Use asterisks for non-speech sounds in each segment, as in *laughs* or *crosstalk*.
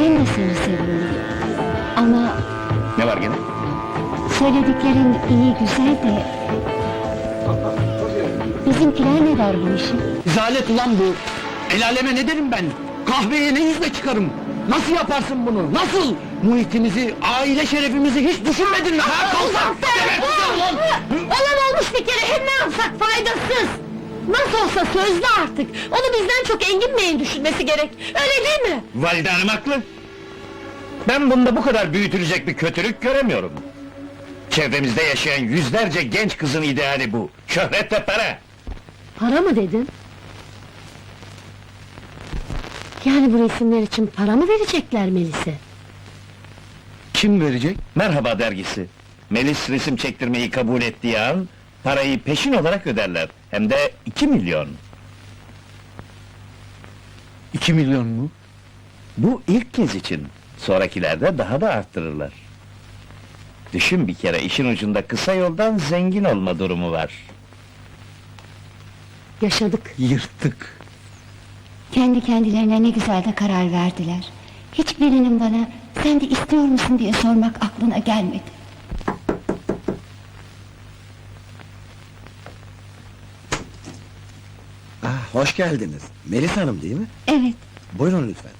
Ben de seni seviyorum. Ama Ne var gene? söylediklerin iyi güzel de... Bizimkiler ne der bu işi? Zalet ulan bu! El aleme ne derim ben? Kahveye ne yüzle çıkarım? Nasıl yaparsın bunu? Nasıl? Muhitimizi, aile şerefimizi hiç düşünmedin mi? Ha! Olan olmuş bir kere hem ne yapsak faydasız! Nasıl olsa sözlü artık! Onu bizden çok Engin Bey'in düşünmesi gerek, öyle değil mi? Valide hanım haklı. Ben bunda bu kadar büyütülecek bir kötülük göremiyorum. Çevremizde yaşayan yüzlerce genç kızın ideali bu. Şöhret ve para. Para mı dedin? Yani bu resimler için para mı verecekler Melis'e? Kim verecek? Merhaba dergisi. Melis resim çektirmeyi kabul ettiği an... ...parayı peşin olarak öderler. Hem de iki milyon. İki milyon mu? Bu ilk kez için. Sonrakilerde daha da arttırırlar. Düşün bir kere işin ucunda kısa yoldan zengin olma durumu var. Yaşadık. Yırttık. Kendi kendilerine ne güzel de karar verdiler. Hiçbirinin bana sen de istiyor musun diye sormak aklına gelmedi. Hoş geldiniz. Melis Hanım değil mi? Evet, Buyurun lütfen.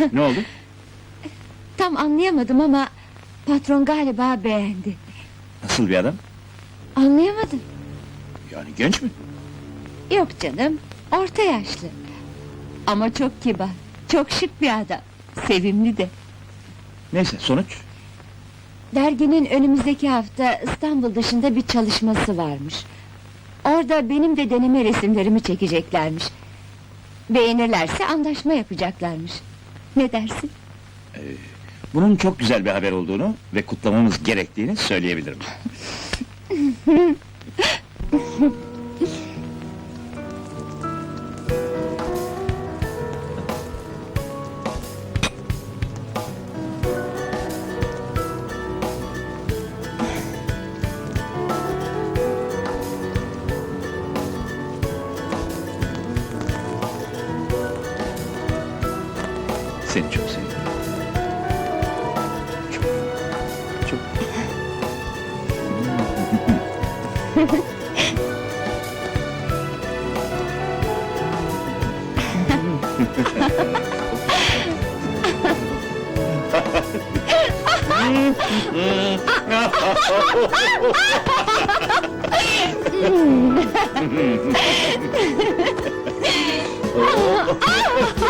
*laughs* Ne oldu? Tam anlayamadım ama patron galiba beğendi. Nasıl bir adam? Anlayamadım. Yani genç mi? Yok canım, orta yaşlı. Ama çok kibar, çok şık bir adam. Sevimli de. Neyse sonuç? Derginin önümüzdeki hafta İstanbul dışında bir çalışması varmış. Orada benim de deneme resimlerimi çekeceklermiş. Beğenirlerse anlaşma yapacaklarmış. Ne dersin? Bunun çok güzel bir haber olduğunu ve kutlamamız gerektiğini söyleyebilirim. *laughs* Seni çok seviyorum. Çok. Çok. *laughs* *laughs*